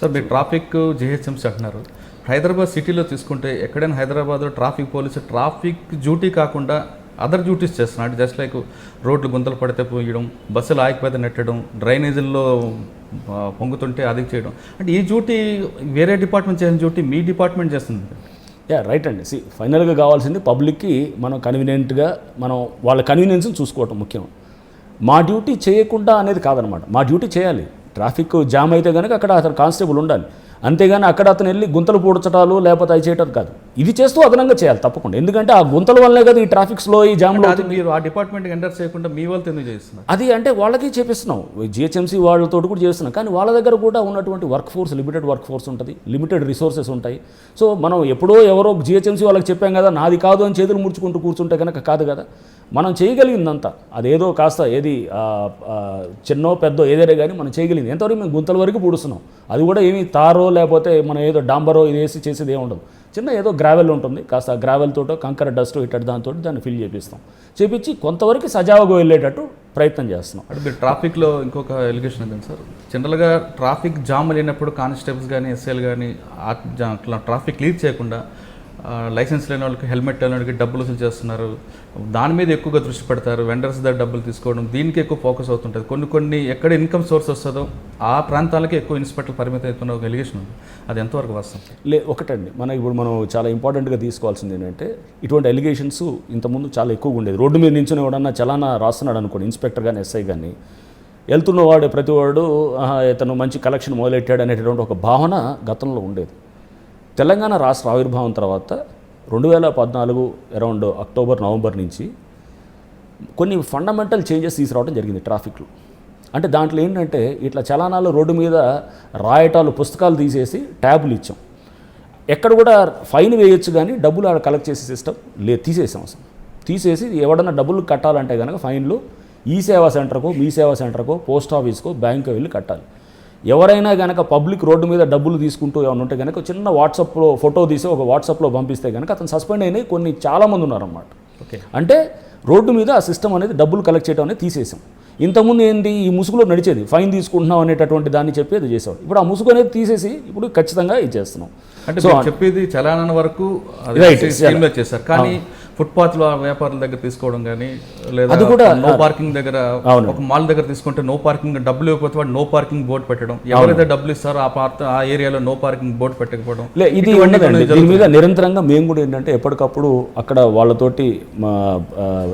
Sir మీరు traffic GHMC అంటున్నారు. హైదరాబాద్ సిటీలో తీసుకుంటే ఎక్కడైనా హైదరాబాద్లో ట్రాఫిక్ పోలీసు ట్రాఫిక్ డ్యూటీ కాకుండా అదర్ డ్యూటీస్ చేస్తున్నాడు జస్ట్ లైక్ రోడ్లు గుంతలు పడితే పోయడం బస్సులు ఆగిపోతే నెట్టడం డ్రైనేజీల్లో పొంగుతుంటే అది చేయడం. అంటే ఈ డ్యూటీ వేరే డిపార్ట్మెంట్ చేసిన డ్యూటీ మీ డిపార్ట్మెంట్ చేస్తుంది. యా రైట్ అండి. సి ఫైనల్గా కావాల్సింది పబ్లిక్కి మనం కన్వీనియంట్గా మనం వాళ్ళ కన్వీనియన్స్ని చూసుకోవటం ముఖ్యం. మా డ్యూటీ చేయకుండా అనేది కాదనమాట. మా డ్యూటీ చేయాలి. ట్రాఫిక్ జామ్ అయితే కనుక అక్కడ అతను కానిస్టేబుల్ ఉండాలి. అంతేగాని అక్కడ అతను వెళ్ళి గుంతలు పూడ్చటాలు లేకపోతే అవి చేయటం కాదు. ఇది చేస్తూ అదనంగా చేయాలి తప్పకుండా. ఎందుకంటే ఆ గుంతల వల్లే కదా ఈ ట్రాఫిక్ స్లో ఈ జామ్లో మీరు ఆ డిపార్ట్మెంట్కి ఎంటర్ చేయకుండా మీ వాళ్ళతో ఎందుకు చేస్తున్నారు? అది అంటే వాళ్ళకి చేపిస్తున్నాం జిహెచ్ఎంసీ వాళ్ళతో కూడా చేస్తున్నాం. కానీ వాళ్ళ దగ్గర కూడా ఉన్నటువంటి work force limited work force ఉంటుంది. లిమిటెడ్ రిసోర్సెస్ ఉంటాయి. సో మనం ఎప్పుడో ఎవరో జిహెచ్ఎంసీ వాళ్ళకి చెప్పాం కదా నాది కాదు అని చేతులు ముడుచుకుంటూ కూర్చుంటే కనుక కాదు కదా. మనం చేయగలిగిందంతా. అదేదో కాస్త ఏది చిన్నో పెద్దో ఏదైనా కానీ మనం చేయగలిగింది. ఎంతవరకు మేము గుంతల వరకు పూడుస్తున్నాం. అది కూడా ఏమి తారో లేకపోతే మనం ఏదో డాంబరో ఇది వేసి చేసేది ఏమి ఉండదు. చిన్న ఏదో గ్రావెల్ ఉంటుంది కాస్త గ్రావెల్ తోటో కంకర డస్ట్ ఇట్టడి దాంతో దాన్ని ఫిల్ చేపిస్తాం. చేపించి కొంతవరకు సజావుగా వెళ్ళేటట్టు ప్రయత్నం చేస్తున్నాం. అంటే మీరు ట్రాఫిక్లో ఇంకొక ఎలిగేషన్ ఏంటంటే సార్ జనరల్గా ట్రాఫిక్ జామ్ లేనప్పుడు కానిస్టేబుల్స్ కానీ ఎస్ఎల్ కానీ ట్రాఫిక్ లీడ్ చేయకుండా లైసెన్స్ లేని వాళ్ళకి హెల్మెట్ లేని వాళ్ళకి డబ్బులు వసూలు చేస్తున్నారు. దాని మీద ఎక్కువగా దృష్టి పెడతారు. వెండర్స్ దగ్గర డబ్బులు తీసుకోవడం దీనికి ఎక్కువ ఫోకస్ అవుతుంటుంది. కొన్ని కొన్ని ఎక్కడ ఇన్కమ్ సోర్స్ వస్తుందో ఆ ప్రాంతాలకి ఎక్కువ ఇన్స్పెక్టర్ పరిమితం అవుతున్న ఒక ఎలిగేషన్ ఉంది. అది ఎంతవరకు వస్తాం లే ఒకటండి. మన ఇప్పుడు మనం చాలా ఇంపార్టెంట్గా తీసుకోవాల్సింది ఏంటంటే ఇటువంటి ఎలిగేషన్స్ ఇంతకుముందు చాలా ఎక్కువగా ఉండేది. రోడ్డు మీద నించుని ఎవడన్నా చలానా రాస్తున్నాడు అనుకోండి ఇన్స్పెక్టర్ కానీ ఎస్ఐ కానీ వెళ్తున్నవాడు ప్రతివాడు ఇతను మంచి కలెక్షన్ మొదలెట్టాడు అనేటటువంటి ఒక భావన గతంలో ఉండేది. తెలంగాణ రాష్ట్ర ఆవిర్భావం తర్వాత రెండు వేల పద్నాలుగు అరౌండ్ అక్టోబర్ నవంబర్ నుంచి కొన్ని ఫండమెంటల్ చేంజెస్ తీసుకురావడం జరిగింది ట్రాఫిక్లో. అంటే దాంట్లో ఏంటంటే ఇట్లా చలానాలు రోడ్డు మీద రాయటాలు పుస్తకాలు తీసేసి ట్యాబులు ఇచ్చాం. ఎక్కడ కూడా ఫైన్ వేయొచ్చు కానీ డబ్బులు ఆడ కలెక్ట్ చేసే సిస్టమ్ లే తీసేసాం అసలు. తీసేసి ఎవడన్నా డబ్బులు కట్టాలంటే కనుక ఫైన్లు ఈ సేవా సెంటర్కో మీ సేవా సెంటర్కో పోస్ట్ ఆఫీస్కో బ్యాంకు వెళ్ళి కట్టాలి. ఎవరైనా కనుక పబ్లిక్ రోడ్డు మీద డబ్బులు తీసుకుంటూ ఏమైనా ఉంటే కనుక చిన్న వాట్సాప్లో ఫోటో తీసి ఒక వాట్సాప్లో పంపిస్తే కనుక అతను సస్పెండ్ అయినాయి కొన్ని చాలామంది ఉన్నారన్నమాట. ఓకే. అంటే రోడ్డు మీద ఆ సిస్టమ్ అనేది డబ్బులు కలెక్ట్ చేయడం అనేది తీసేసాం. ఇంతకుముందు ఏంటి ఈ ముసుగులో నడిచేది? ఫైన్ తీసుకుంటున్నాం అనేటటువంటి దాన్ని చెప్పి అది చేసేవాడు. ఇప్పుడు ఆ ముసుగు అనేది తీసేసి ఇప్పుడు ఖచ్చితంగా ఇది చేస్తున్నాం. అంటే చెప్పేది చలానా వరకు చేశారు. కానీ ఫుట్పాత్లో వ్యాపారుల దగ్గర తీసుకోవడం కానీ లేదా అది కూడా- నో పార్కింగ్ దగ్గర. ఒక మాల్ దగ్గర తీసుకుంటే నో పార్కింగ్ డబ్బులు ఇవ్వకపోతే వాడు నో పార్కింగ్ బోర్డు పెట్టడం. ఎవరైతే డబ్బులు ఇస్తారో ఆ పార్ట్ ఆ ఏరియాలో నో పార్కింగ్ బోర్డు పెట్టకపోవడం. లే ఇది దీని మీద నిరంతరంగా మేము కూడా ఏంటంటే ఎప్పటికప్పుడు అక్కడ వాళ్ళతోటి మా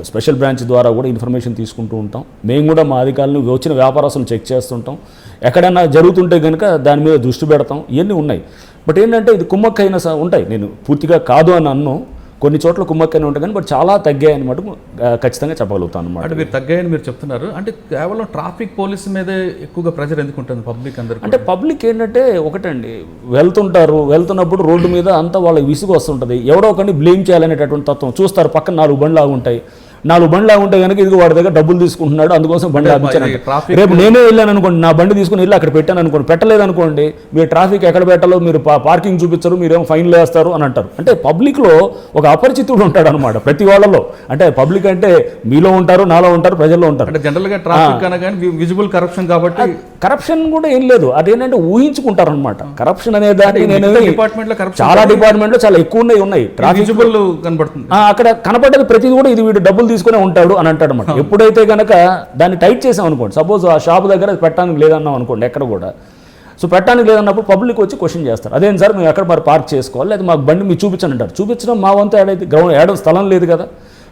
స్పెషల్ బ్రాంచ్ ద్వారా కూడా ఇన్ఫర్మేషన్ తీసుకుంటూ ఉంటాం. మేము కూడా మా అధికారులను వచ్చిన వ్యాపారస్తులు చెక్ చేస్తుంటాం. ఎక్కడైనా జరుగుతుంటే కనుక దాని మీద దృష్టి పెడతాం. ఇవన్నీ ఉన్నాయి. బట్ ఏంటంటే ఇది కుమ్మక్కైన ఉంటాయి. నేను పూర్తిగా కాదు అని అన్ను. కొన్ని చోట్ల కుమ్మక్కైన ఉంటాయి కానీ బట్ చాలా తగ్గాయి అనమాట ఖచ్చితంగా చెప్పగలుగుతాను అనమాట అంటే మీరు తగ్గాయని మీరు చెప్తున్నారు. అంటే కేవలం ట్రాఫిక్ పోలీస్ మీదే ఎక్కువగా ప్రెజర్ ఎందుకు ఉంటుంది పబ్లిక్ అందరికి అంటే పబ్లిక్ ఏంటంటే ఒకటండి వెళ్తుంటారు వెళ్తున్నప్పుడు రోడ్డు మీద అంతా వాళ్ళకి విసుగు వస్తుంటుంది. ఎవడో ఒకరిని బ్లేమ్ చేయాలనేటటువంటి తత్వం చూస్తారు పక్కన నాలుగు బండ్లు ఆగుంటాయి. నాలుగు బండ్లు ఆగుంటే కనుక ఇది వాడి దగ్గర డబ్బులు తీసుకుంటున్నాడు అందుకోసం బండి ఆపించాను రేపు నేనే వెళ్ళాను అనుకోండి నా బండి తీసుకుని వెళ్ళి అక్కడ పెట్టాను అనుకోండి పెట్టలేదు అనుకోండి మీరు ట్రాఫిక్ ఎక్కడ పెట్టాలో మీరు పార్కింగ్ చూపించరు మీరేమో ఫైన్లు వేస్తారు అని అంటారు. అంటే పబ్లిక్లో ఒక అపరిచితుడు ఉంటాడు అనమాట ప్రతి వాళ్ళలో. అంటే పబ్లిక్ అంటే మీలో ఉంటారు నాలో ఉంటారు ప్రజల్లో ఉంటారు. అంటే జనరల్గా ట్రాఫిక్ అనగానే విజిబుల్ కరప్షన్ కాబట్టి కరప్షన్ కూడా ఏం లేదు. అదేంటంటే ఊహించుకుంటారు అనమాట కరప్షన్ అనే దాన్ని నేను డిపార్ట్మెంట్లో కరప్షన్ చాలా డిపార్ట్మెంట్లో చాలా ఎక్కువ ఉన్నాయి ఉన్నాయి. ట్రాఫిక్ విజిబుల్ కనబడుతుంది. అక్కడ కనపడ్డది ప్రతిది కూడా ఇది వీడు డబ్బులు తీసుకునే ఉంటాడు అని అంటాడు అనమాట ఎప్పుడైతే కనుక దాన్ని టైట్ చేసాం అనుకోండి సపోజ్ ఆ షాప్ దగ్గర పెట్టడానికి లేదన్నాం అనుకోండి ఎక్కడ కూడా. సో పెట్టడానికి లేదన్నప్పుడు పబ్లిక్ వచ్చి క్వశ్చన్ చేస్తారు. అదేం సార్ మేము ఎక్కడ మరి పార్క్ చేసుకోవాలి? లేదా మాకు బండి మీరు చూపించండి అంటారు. చూపించడం మా వంతు ఏడైతే గ్రౌండ్ ఏడో స్థలం లేదు కదా.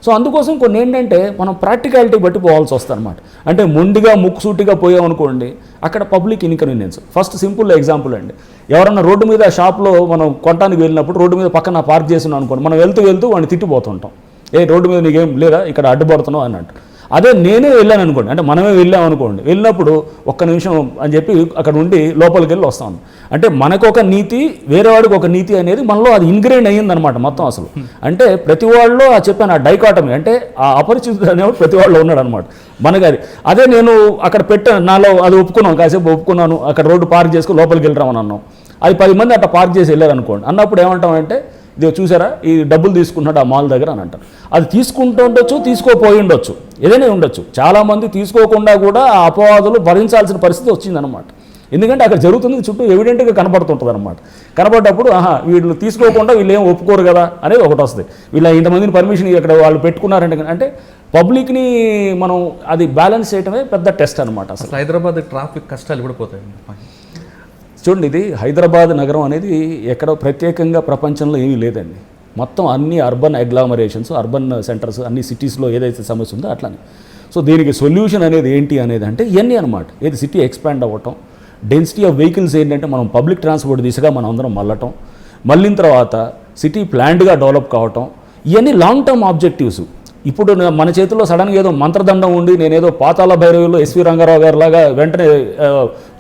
సో అందుకోసం కొన్ని ఏంటంటే మనం ప్రాక్టికాలిటీ బట్టి పోవాల్సి వస్తుంది అనమాట అంటే మొండిగా ముక్కుసూటిగా పోయాం అనుకోండి అక్కడ public inconvenience. First simple example అండి. ఎవరన్నా రోడ్డు మీద షాప్లో మనం కొనడానికి వెళ్ళినప్పుడు రోడ్డు మీద పక్కన పార్క్ చేస్తున్నాం అనుకోండి మనం వెళ్తూ వెళ్తూ వాడిని తిట్టిపోతుంటాం. ఏ రోడ్డు మీద నీకేం లేదా? ఇక్కడ అడ్డుపడుతున్నావు అన్నట్టు. అదే నేనే వెళ్ళాను అనుకోండి. అంటే మనమే వెళ్ళాం అనుకోండి. వెళ్ళినప్పుడు ఒక్క నిమిషం అని చెప్పి అక్కడ ఉండి లోపలికి వెళ్ళి వస్తాను అంటే మనకు ఒక నీతి వేరేవాడికి ఒక నీతి అనేది మనలో అది ఇన్గ్రెయిన్ అయ్యిందనమాట మొత్తం అసలు. అంటే ప్రతి వాళ్ళలో ఆ చెప్పాను ఆ డైకాటమీ అంటే ఆ అపరిచితుడు అనేవాడు ప్రతి వాళ్ళు ఉన్నాడు అనమాట మనకి అది. అదే నేను అక్కడ పెట్టాను నాలో అది ఒప్పుకున్నాను. కాసేపు ఒప్పుకున్నాను. అక్కడ రోడ్డు పార్క్ చేసుకుని లోపలికి వెళ్ళరామని అన్నాం. అది పది మంది అట్లా పార్క్ చేసి వెళ్ళారు అనుకోండి అన్నప్పుడు ఏమంటామంటే ఇది చూసారా? ఈ డబ్బులు తీసుకున్నాడు ఆ మాల్ దగ్గర అని అంటారు. అది తీసుకుంటూ ఉండొచ్చు తీసుకోపోయి ఉండొచ్చు. ఏదైనా ఉండొచ్చు. చాలామంది తీసుకోకుండా కూడా ఆ అపవాదులు భరించాల్సిన పరిస్థితి వచ్చిందనమాట ఎందుకంటే అక్కడ జరుగుతుంది చుట్టూ ఎవిడెంట్గా కనపడుతుంటుంది అనమాట కనపడ్డప్పుడు ఆహా వీళ్ళు తీసుకోకుండా వీళ్ళు ఏం ఒప్పుకోరు కదా? అనేది ఒకటి వస్తుంది. వీళ్ళ ఇంతమందిని పర్మిషన్ ఇక్కడ వాళ్ళు పెట్టుకున్నారంటే అంటే పబ్లిక్ని మనం అది బ్యాలెన్స్ చేయడమే పెద్ద టెస్ట్ అనమాట అసలు. అసలు హైదరాబాద్ ట్రాఫిక్ కష్టాలు కూడా పోతాయి. చూడండి ఇది హైదరాబాద్ నగరం అనేది ఎక్కడో ప్రత్యేకంగా ప్రపంచంలో ఏమీ లేదండి. మొత్తం అన్ని అర్బన్ అగ్లామరేషన్స్ అర్బన్ సెంటర్స్ అన్ని సిటీస్లో ఏదైతే సమస్య ఉందో అట్లానే. సో దీనికి సొల్యూషన్ అనేది ఏంటి అనేది అంటే ఇవన్నీ అనమాట ఏది సిటీ ఎక్స్పాండ్ అవ్వటం డెన్సిటీ ఆఫ్ వెహికల్స్ ఏంటంటే మనం పబ్లిక్ ట్రాన్స్పోర్ట్ దిశగా మనం అందరం మళ్ళటం. మళ్ళిన తర్వాత సిటీ ప్లాండ్గా డెవలప్ కావటం ఇవన్నీ లాంగ్ టర్మ్ ఆబ్జెక్టివ్స్ ఇప్పుడు మన చేతిలో సడన్గా ఏదో మంత్రదండం ఉండి నేనేదో పాతాల భైరవులు ఎస్వి రంగారావు గారు లాగా వెంటనే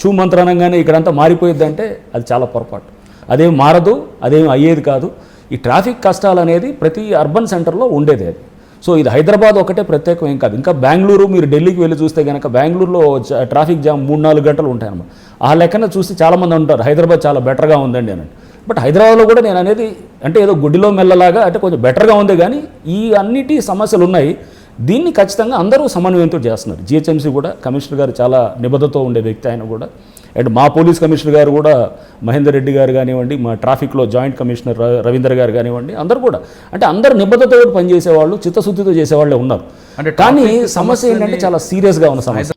చూ మంత్రనంగానే ఇక్కడంతా మారిపోయిద్దంటే అది చాలా పొరపాటు. అదేం మారదు అదేం అయ్యేది కాదు. ఈ ట్రాఫిక్ కష్టాలు అనేది ప్రతి అర్బన్ సెంటర్లో ఉండేది అది. సో ఇది హైదరాబాద్ ఒకటే ప్రత్యేకం ఏం కాదు. ఇంకా బెంగళూరు మీరు ఢిల్లీకి వెళ్ళి చూస్తే కనుక బెంగళూరులో ట్రాఫిక్ జామ్ మూడు నాలుగు గంటలు ఉంటాయన్నమాట. ఆ లెక్కన చూసి చాలామంది ఉంటారు హైదరాబాద్ చాలా బెటర్గా ఉందండి అని. బట్ హైదరాబాద్లో కూడా నేను అనేది అంటే ఏదో గుడిలో మెల్లలాగా అంటే కొంచెం బెటర్గా ఉంది కానీ ఈ అన్నిటి సమస్యలు ఉన్నాయి. దీన్ని ఖచ్చితంగా అందరూ సమన్వయంతో చేస్తున్నారు. జిహెచ్ఎంసీ కూడా కమిషనర్ గారు చాలా నిబద్ధతో ఉండే వ్యక్తి ఆయన కూడా. అండ్ మా పోలీస్ కమిషనర్ గారు కూడా మహేందర్ రెడ్డి గారు కానివ్వండి మా ట్రాఫిక్లో జాయింట్ కమిషనర్ రవీందర్ గారు కానివ్వండి అందరూ కూడా. అంటే అందరు నిబద్ధతతో పనిచేసేవాళ్ళు చిత్తశుద్ధితో చేసేవాళ్ళే ఉన్నారు. అంటే కానీ సమస్య ఏంటంటే చాలా సీరియస్గా ఉన్న సమస్య.